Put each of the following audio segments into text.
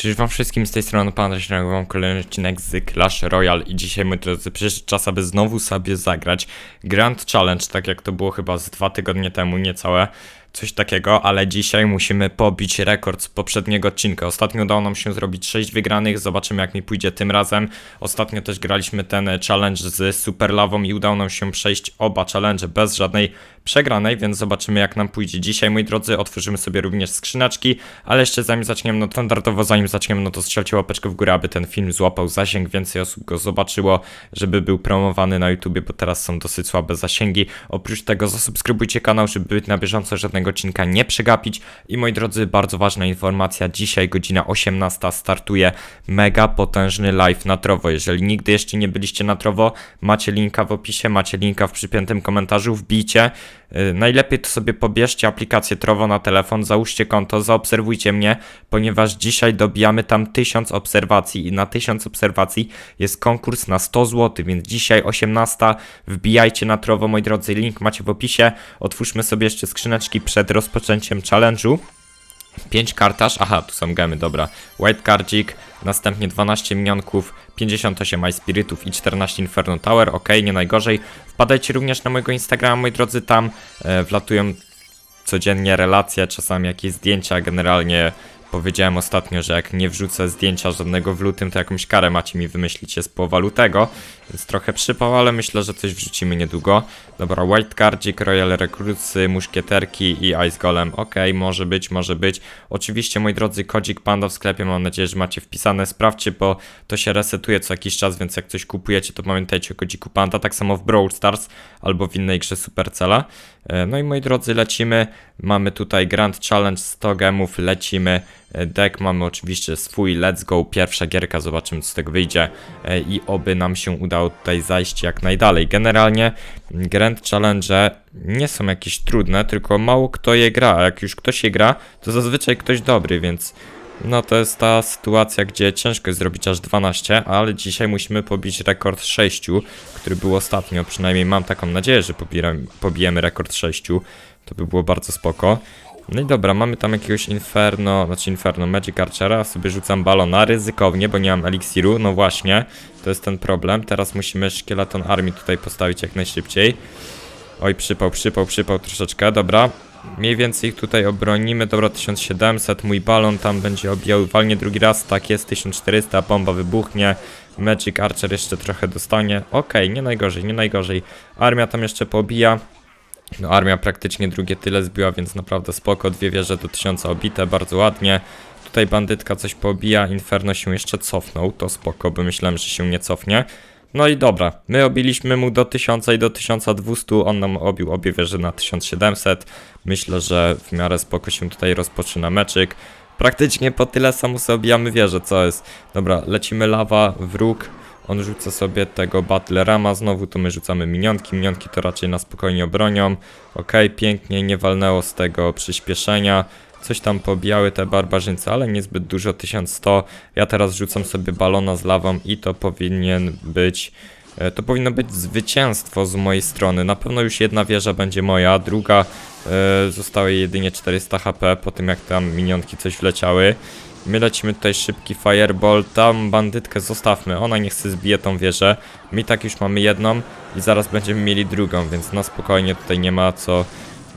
Cześć wam wszystkim, z tej strony Pan nagrywam kolejny odcinek z Clash Royale i dzisiaj, moi drodzy, przyszedł czas, aby znowu sobie zagrać Grand Challenge, tak jak to było chyba z dwa tygodnie temu, niecałe, coś takiego, ale dzisiaj musimy pobić rekord z poprzedniego odcinka. Ostatnio udało nam się zrobić 6 wygranych, zobaczymy jak mi pójdzie tym razem. Ostatnio też graliśmy ten e, challenge z Super Lawą i udało nam się przejść oba challenge bez żadnej przegranej, więc zobaczymy jak nam pójdzie dzisiaj, moi drodzy. Otworzymy sobie również skrzyneczki, ale jeszcze zanim zaczniemy, no standardowo zanim zaczniemy, no to strzelcie łapeczkę w górę, aby ten film złapał zasięg, więcej osób go zobaczyło, żeby był promowany na YouTubie, bo teraz są dosyć słabe zasięgi. Oprócz tego zasubskrybujcie kanał, żeby być na bieżąco, żadnego odcinka nie przegapić. I moi drodzy, bardzo ważna informacja, dzisiaj godzina 18 startuje mega potężny live na Trowo. Jeżeli nigdy jeszcze nie byliście na Trowo, macie linka w opisie, macie linka w przypiętym komentarzu, wbijcie. Yy, Najlepiej to sobie pobierzcie aplikację Trovo na telefon, załóżcie konto, zaobserwujcie mnie, ponieważ dzisiaj dobijamy tam 1000 obserwacji i na 1000 obserwacji jest konkurs na 100 zł, więc dzisiaj 18 wbijajcie na Trovo, moi drodzy, link macie w opisie. Otwórzmy sobie jeszcze skrzyneczki przed rozpoczęciem challenge'u. 5 kartaż, aha, tu są gemy, dobra. White cardzik, następnie 12 minionków, 58 Ice Spiritów i 14 Inferno Tower, ok, nie najgorzej. Wpadajcie również na mojego Instagrama, moi drodzy, tam e, wlatują codziennie relacje, czasami jakieś zdjęcia, generalnie powiedziałem ostatnio, że jak nie wrzucę zdjęcia żadnego w lutym, to jakąś karę macie mi wymyślić jest połowa lutego, więc trochę przypał, ale myślę, że coś wrzucimy niedługo. Dobra, White Cardzik, Royal Recruitsy, Muszkieterki i Ice Golem, ok, może być, może być. Oczywiście, moi drodzy, kodzik Panda w sklepie, mam nadzieję, że macie wpisane, sprawdźcie, bo to się resetuje co jakiś czas, więc jak coś kupujecie, to pamiętajcie o kodziku Panda, tak samo w Brawl Stars albo w innej grze Supercella. E, No i moi drodzy, lecimy. Mamy tutaj Grand Challenge 100 gemów, lecimy. E, Deck mamy oczywiście swój, let's go, pierwsza gierka, zobaczymy co z tego wyjdzie E, i oby nam się udało tutaj zajść jak najdalej. Generalnie Grand Challenge nie są jakieś trudne, tylko mało kto je gra, a jak już ktoś je gra, to zazwyczaj ktoś dobry, więc no to jest ta sytuacja, gdzie ciężko jest zrobić aż 12, ale dzisiaj musimy pobić rekord 6, który był ostatnio, przynajmniej mam taką nadzieję, że pobijemy rekord 6, to by było bardzo spoko. No i dobra, mamy tam jakiegoś Inferno, znaczy Inferno, Magic Archera, sobie rzucam balona, ryzykownie, bo nie mam eliksiru, no właśnie, to jest ten problem, teraz musimy szkieleton armii tutaj postawić jak najszybciej. Oj, przypał, przypał, przypał troszeczkę, dobra. Mniej więcej ich tutaj obronimy, dobra, 1700, mój balon tam będzie obijał walnie drugi raz, tak jest, 1400, bomba wybuchnie, Magic Archer jeszcze trochę dostanie, okej, nie najgorzej, nie najgorzej. Armia tam jeszcze pobija, no armia praktycznie drugie tyle zbiła, więc naprawdę spoko, dwie wieże do 1000 obite, bardzo ładnie. Tutaj bandytka coś pobija, Inferno się jeszcze cofnął, to spoko, bo myślałem, że się nie cofnie. No i dobra, my obiliśmy mu do 1000 i do 1200, on nam obił obie wieże na 1700. Myślę, że w miarę spoko się tutaj rozpoczyna meczyk. Praktycznie po tyle samo sobie obijamy wieżę, co jest. Dobra, lecimy lawa, wróg. On rzuca sobie tego Battle Rama, znowu to my rzucamy minionki, minionki to raczej na spokojnie obronią. Okej, pięknie, nie walnęło z tego przyspieszenia. Coś tam pobijały te barbarzyńcy, ale niezbyt dużo, 1100. Ja teraz rzucam sobie balona z lawą i to powinien być... e, To powinno być zwycięstwo z mojej strony. Na pewno już jedna wieża będzie moja, druga e, zostało jej jedynie 400 HP po tym jak tam minionki coś wleciały. My lecimy tutaj szybki fireball, tam bandytkę zostawmy, ona niech sobie zbije tą wieżę. My tak już mamy jedną i zaraz będziemy mieli drugą, więc na spokojnie tutaj nie ma co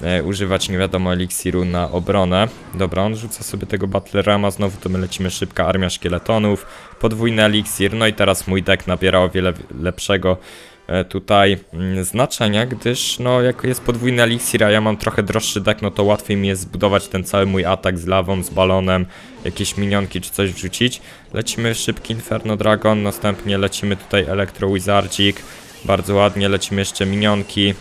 e, używać nie wiadomo eliksiru na obronę. Dobra, on rzuca sobie tego Battle Rama, znowu to my lecimy szybka armia szkieletonów, podwójny eliksir, no i teraz mój deck nabiera o wiele lepszego tutaj mm, znaczenia, gdyż no jak jest podwójny eliksir, a ja mam trochę droższy deck, no to łatwiej mi jest zbudować ten cały mój atak z lawą, z balonem, jakieś minionki czy coś wrzucić. Lecimy szybki Inferno Dragon, następnie lecimy tutaj Electro Wizardzik, bardzo ładnie, lecimy jeszcze minionki.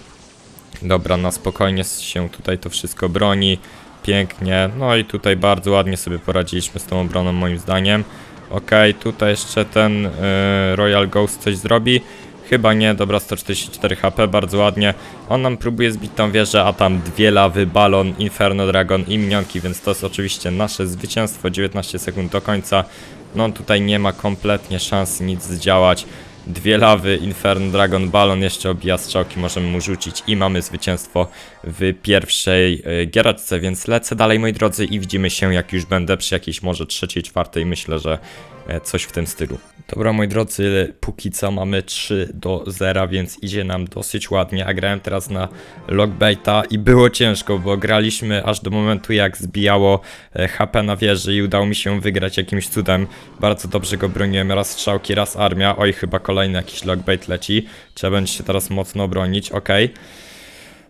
Dobra, na spokojnie się tutaj to wszystko broni. Pięknie. No i tutaj bardzo ładnie sobie poradziliśmy z tą obroną moim zdaniem. Okej, tutaj jeszcze ten y, Royal Ghost coś zrobi. Chyba nie, dobra, 144 HP, bardzo ładnie. On nam próbuje zbić tą wieżę, a tam dwie lawy, balon, Inferno Dragon i minionki, więc to jest oczywiście nasze zwycięstwo. 19 sekund do końca. No tutaj nie ma kompletnie szans nic zdziałać. Dwie lawy, Inferno Dragon Balon jeszcze obija strzałki, możemy mu rzucić i mamy zwycięstwo w pierwszej y, giereczce, więc lecę dalej moi drodzy i widzimy się jak już będę przy jakiejś może trzeciej, czwartej, myślę, że e, coś w tym stylu. Dobra moi drodzy, póki co mamy 3 do 0, więc idzie nam dosyć ładnie, a grałem teraz na Lockbaita i było ciężko, bo graliśmy aż do momentu jak zbijało e, HP na wieży i udało mi się wygrać jakimś cudem. Bardzo dobrze go broniłem, raz strzałki, raz armia. Oj, chyba kolejny jakiś lockbait leci. Trzeba będzie się teraz mocno bronić, okej.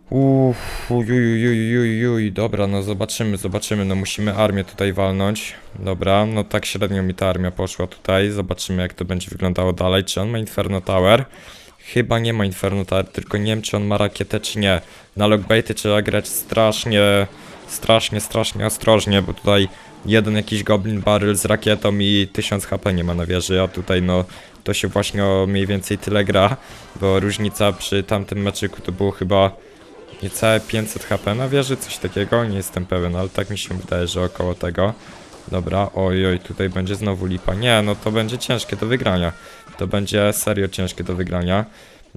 Uff, ujujujujujuj, dobra, no zobaczymy, zobaczymy, no musimy armię tutaj walnąć. Dobra, no tak średnio mi ta armia poszła tutaj, zobaczymy jak to będzie wyglądało dalej. Czy on ma Inferno Tower? Chyba nie ma Inferno Tower, tylko nie wiem czy on ma rakietę czy nie. Na lockbaity trzeba grać strasznie, strasznie, strasznie ostrożnie, bo tutaj jeden jakiś Goblin Barrel z rakietą i 1000 HP nie ma na wieży, a tutaj no to się właśnie o mniej więcej tyle gra, bo różnica przy tamtym meczyku to było chyba niecałe 500 HP na wieży, coś takiego, nie jestem pewien, ale tak mi się wydaje, że około tego. Dobra, oj, oj, tutaj będzie znowu lipa. Nie, no to będzie ciężkie do wygrania. To będzie serio ciężkie do wygrania.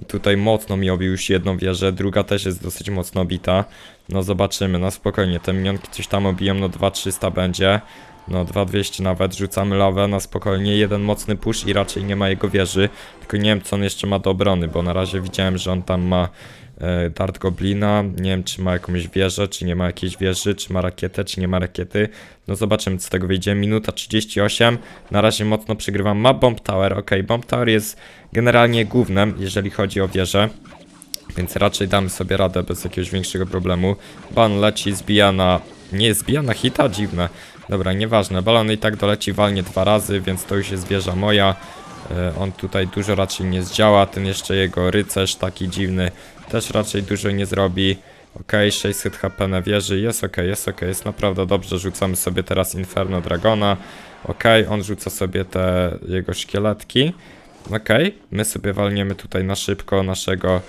Tutaj mocno mi obił już jedną wieżę, druga też jest dosyć mocno obita. No zobaczymy, no spokojnie, te minionki coś tam obiją, no 2300 będzie. No 2200 nawet, rzucamy lawę na spokojnie, jeden mocny push i raczej nie ma jego wieży. Tylko nie wiem co on jeszcze ma do obrony, bo na razie widziałem, że on tam ma Dart Goblina, nie wiem czy ma jakąś wieżę, czy nie ma jakiejś wieży, czy ma rakietę, czy nie ma rakiety. No zobaczymy co z tego wyjdzie, minuta 38, na razie mocno przegrywam, ma Bomb Tower, ok, Bomb Tower jest generalnie głównym, jeżeli chodzi o wieżę. Więc raczej damy sobie radę bez jakiegoś większego problemu. Ban leci, zbija na... Nie, zbija na hita? Dziwne. Dobra, nieważne. Balon i tak doleci walnie dwa razy, więc to już jest wieża moja. E, on tutaj dużo raczej nie zdziała. Ten jeszcze jego rycerz taki dziwny też raczej dużo nie zrobi. Ok, 600 HP na wieży, jest ok, jest ok, jest naprawdę dobrze. Rzucamy sobie teraz Inferno Dragona. Ok, on rzuca sobie te jego szkieletki. Ok, my sobie walniemy tutaj na szybko naszego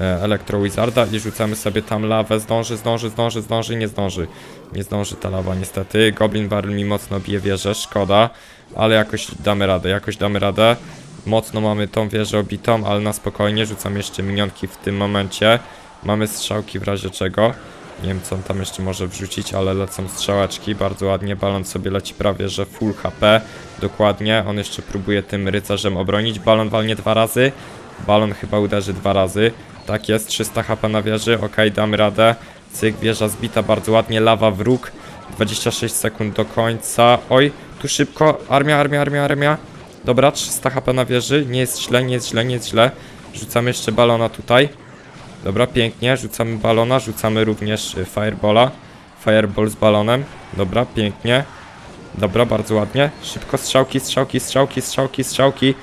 e, Elektro Wizarda i rzucamy sobie tam lawę. Zdąży, zdąży, zdąży, zdąży, nie zdąży. Nie zdąży ta lawa niestety. Goblin Barrel mi mocno bije wieżę, szkoda. Ale jakoś damy radę, jakoś damy radę. Mocno mamy tą wieżę obitą, ale na spokojnie. Rzucam jeszcze minionki w tym momencie. Mamy strzałki w razie czego. Nie wiem co on tam jeszcze może wrzucić, ale lecą strzałeczki, bardzo ładnie, balon sobie leci prawie, że full HP, dokładnie, on jeszcze próbuje tym rycerzem obronić, balon walnie dwa razy, balon chyba uderzy dwa razy, tak jest, 300 HP na wieży, ok, damy radę, cyk, wieża zbita bardzo ładnie, lawa wróg, 26 sekund do końca, oj, tu szybko, armia, armia, armia, armia, dobra, 300 HP na wieży, nie jest źle, nie jest źle, nie jest źle, rzucamy jeszcze balona tutaj, Dobra, pięknie, rzucamy balona, rzucamy również y, firebola. Fireball z balonem. Dobra, pięknie. Dobra, bardzo ładnie. Szybko strzałki, strzałki, strzałki, strzałki, strzałki.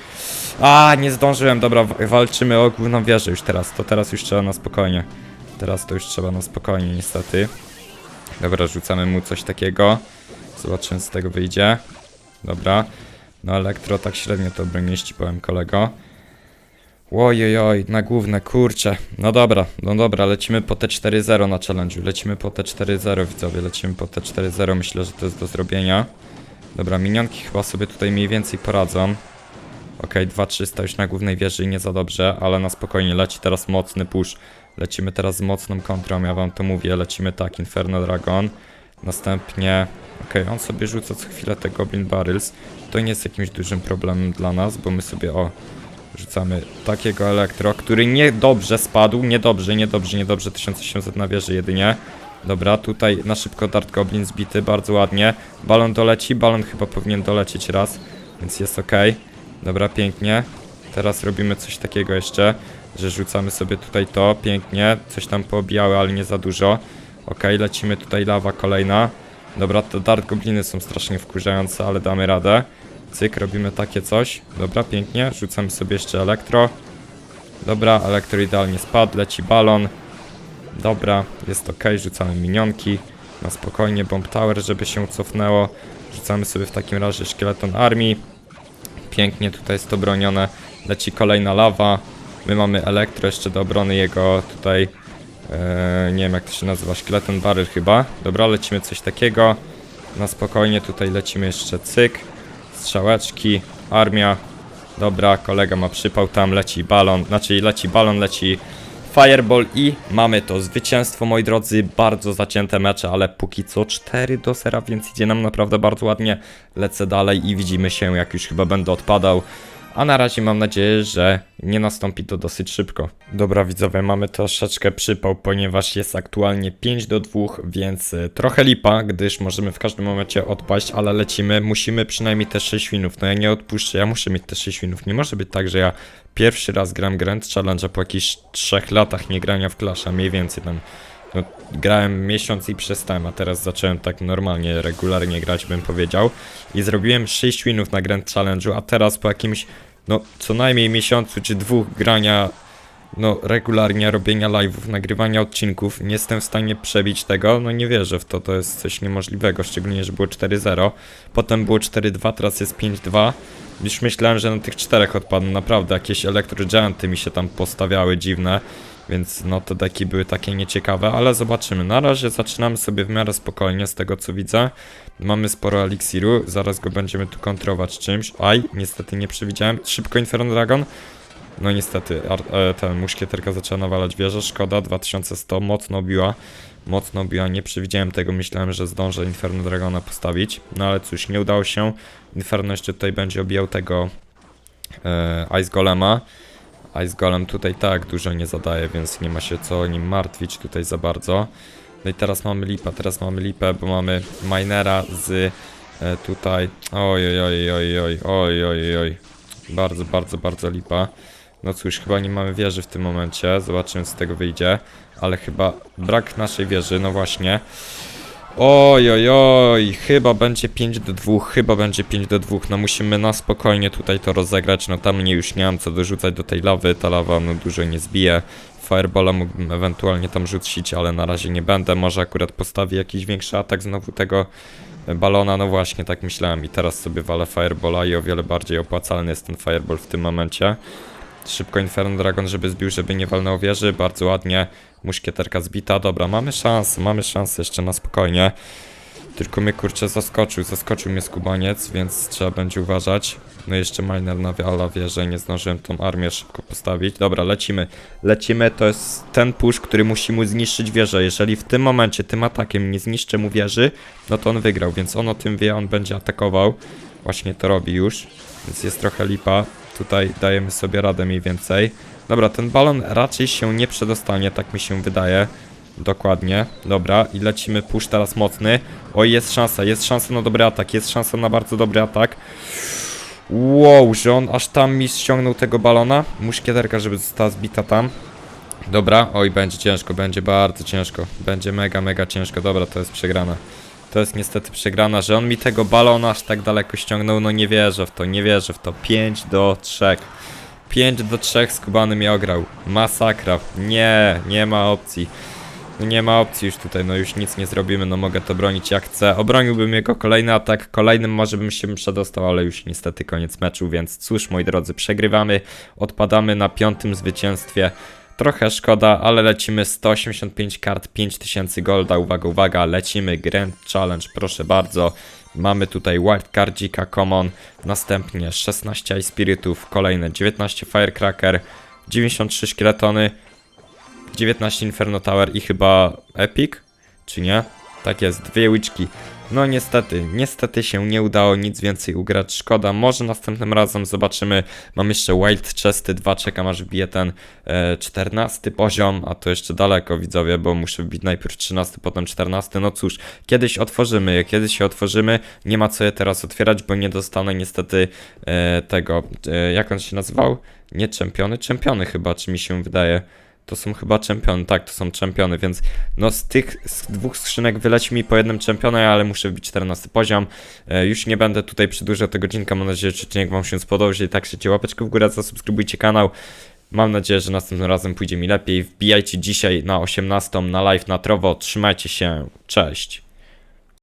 A, nie zdążyłem. Dobra, wa- walczymy o główną wieżę już teraz. To teraz już trzeba na spokojnie. Teraz to już trzeba na spokojnie, niestety. Dobra, rzucamy mu coś takiego. Zobaczymy, co z tego wyjdzie. Dobra. No, elektro tak średnio to broniści, powiem kolego. Ojojoj, na główne, kurczę. No dobra, no dobra, lecimy po T4-0 na challenge'u. Lecimy po T4-0, widzowie, lecimy po T4-0. Myślę, że to jest do zrobienia. Dobra, minionki chyba sobie tutaj mniej więcej poradzą. Okej, 2300 już na głównej wieży, nie za dobrze, ale na spokojnie leci teraz mocny push. Lecimy teraz z mocną kontrą, ja wam to mówię. Lecimy tak, Inferno Dragon. Następnie, okej, on sobie rzuca co chwilę te Goblin Barrels. To nie jest jakimś dużym problemem dla nas, bo my sobie, o, Rzucamy takiego elektro, który niedobrze spadł, niedobrze, niedobrze, niedobrze, 1800 na wieży jedynie. Dobra, tutaj na szybko Dart Goblin zbity, bardzo ładnie. Balon doleci, balon chyba powinien dolecieć raz, więc jest ok. Dobra, pięknie. Teraz robimy coś takiego jeszcze, że rzucamy sobie tutaj to, pięknie. Coś tam poobijały, ale nie za dużo. Ok, lecimy tutaj lawa kolejna. Dobra, te Dart Gobliny są strasznie wkurzające, ale damy radę. Cyk, robimy takie coś. Dobra, pięknie. Rzucamy sobie jeszcze elektro. Dobra, elektro idealnie spadł, leci balon. Dobra, jest ok, rzucamy minionki. Na spokojnie, bomb tower, żeby się cofnęło. Rzucamy sobie w takim razie szkieleton armii. Pięknie tutaj jest to bronione. Leci kolejna lawa. My mamy elektro jeszcze do obrony jego tutaj. E, nie wiem jak to się nazywa, szkieleton barrel chyba. Dobra, lecimy coś takiego. Na spokojnie tutaj lecimy jeszcze cyk strzałeczki, armia. Dobra, kolega ma przypał, tam leci balon, znaczy leci balon, leci Fireball i mamy to zwycięstwo, moi drodzy, bardzo zacięte mecze, ale póki co 4 do 0, więc idzie nam naprawdę bardzo ładnie. Lecę dalej i widzimy się, jak już chyba będę odpadał. A na razie mam nadzieję, że nie nastąpi to dosyć szybko. Dobra widzowie, mamy troszeczkę przypał, ponieważ jest aktualnie 5 do 2, więc y, trochę lipa, gdyż możemy w każdym momencie odpaść, ale lecimy, musimy przynajmniej te 6 winów. No ja nie odpuszczę, ja muszę mieć te 6 winów. Nie może być tak, że ja pierwszy raz gram Grand Challenge, po jakichś 3 latach nie grania w Clasha, mniej więcej tam no, grałem miesiąc i przestałem, a teraz zacząłem tak normalnie, regularnie grać, bym powiedział. I zrobiłem 6 winów na Grand Challenge'u, a teraz po jakimś, no, co najmniej miesiącu czy dwóch grania, no, regularnie robienia live'ów, nagrywania odcinków, nie jestem w stanie przebić tego, no nie wierzę w to, to jest coś niemożliwego, szczególnie, że było 4-0, potem było 4-2, teraz jest 5-2. Już myślałem, że na tych czterech odpadną, naprawdę, jakieś Electro Gianty mi się tam postawiały dziwne. Więc no te deki były takie nieciekawe, ale zobaczymy. Na razie zaczynamy sobie w miarę spokojnie z tego co widzę. Mamy sporo eliksiru, zaraz go będziemy tu kontrować czymś. Aj, niestety nie przewidziałem. Szybko Inferno Dragon. No niestety, e, ten muszkieterka zaczęła nawalać wieżę, szkoda, 2100, mocno biła. Mocno biła, nie przewidziałem tego, myślałem, że zdążę Inferno Dragona postawić. No ale cóż, nie udało się. Inferno jeszcze tutaj będzie obijał tego e, Ice Golema. Ice Golem tutaj tak dużo nie zadaje, więc nie ma się co nim martwić tutaj za bardzo. No i teraz mamy lipa, teraz mamy lipę, bo mamy minera z e, tutaj. Oj, oj, oj, oj, oj, oj, oj. Bardzo, bardzo, bardzo lipa. No cóż, chyba nie mamy wieży w tym momencie. Zobaczymy, co z tego wyjdzie. Ale chyba brak naszej wieży, no właśnie. Oj, oj, oj, chyba będzie 5 do 2, chyba będzie 5 do 2, no musimy na spokojnie tutaj to rozegrać, no tam nie już nie mam co dorzucać do tej lawy, ta lawa no dużo nie zbije, Firebola mógłbym ewentualnie tam rzucić, ale na razie nie będę, może akurat postawię jakiś większy atak znowu tego balona, no właśnie tak myślałem. I teraz sobie walę Firebola i o wiele bardziej opłacalny jest ten Fireball w tym momencie. Szybko Inferno Dragon, żeby zbił, żeby nie walnął wieży, bardzo ładnie. Muszkieterka zbita, dobra, mamy szansę, mamy szansę jeszcze na spokojnie. Tylko mnie kurczę zaskoczył, zaskoczył mnie skubaniec, więc trzeba będzie uważać. No jeszcze miner nawiala wieżę, nie zdążyłem tą armię szybko postawić. Dobra, lecimy, lecimy, to jest ten push, który musi mu zniszczyć wieżę. Jeżeli w tym momencie, tym atakiem nie zniszczę mu wieży, no to on wygrał, więc on o tym wie, on będzie atakował. Właśnie to robi już, więc jest trochę lipa. Tutaj dajemy sobie radę mniej więcej. Dobra, ten balon raczej się nie przedostanie, tak mi się wydaje. Dokładnie. Dobra, i lecimy push teraz mocny. Oj, jest szansa, jest szansa na dobry atak, jest szansa na bardzo dobry atak. Wow, że on aż tam mi ściągnął tego balona. Muszkieterka, żeby została zbita tam. Dobra, oj, będzie ciężko, będzie bardzo ciężko. Będzie mega, mega ciężko. Dobra, to jest przegrana. To jest niestety przegrana, że on mi tego balona aż tak daleko ściągnął. No nie wierzę w to, nie wierzę w to. 5 do 3. 5 do 3 skubany mnie ograł. Masakra. Nie, nie ma opcji. No nie ma opcji już tutaj, no już nic nie zrobimy, no mogę to bronić jak chcę. Obroniłbym jego kolejny atak, kolejnym może bym się przedostał, ale już niestety koniec meczu, więc cóż moi drodzy, przegrywamy, odpadamy na piątym zwycięstwie. Trochę szkoda, ale lecimy 185 kart, 5000 golda, uwaga, uwaga, lecimy Grand Challenge, proszę bardzo. Mamy tutaj Wildcardzika Common, następnie 16 Ice Spiritów, kolejne 19 Firecracker, 93 szkieletony, 19 Inferno Tower i chyba Epic? Czy nie? Tak jest, dwie łyczki. No niestety, niestety się nie udało nic więcej ugrać, szkoda. Może następnym razem zobaczymy. Mam jeszcze Wild Chesty 2, czekam aż wbiję ten e, 14 poziom, a to jeszcze daleko widzowie, bo muszę wbić najpierw 13, potem 14. No cóż, kiedyś otworzymy je, kiedyś się otworzymy. Nie ma co je teraz otwierać, bo nie dostanę niestety e, tego, e, jak on się nazywał? Nie czempiony, czempiony chyba, czy mi się wydaje. To są chyba czempiony, tak, to są czempiony, więc no z tych z dwóch skrzynek wyleci mi po jednym czempionie, ale muszę wbić 14 poziom. E, już nie będę tutaj przedłużał tego odcinka, mam nadzieję, że odcinek wam się spodobał, jeżeli tak chcecie łapeczkę w górę, zasubskrybujcie kanał. Mam nadzieję, że następnym razem pójdzie mi lepiej. Wbijajcie dzisiaj na 18 na live na Trowo, trzymajcie się, cześć.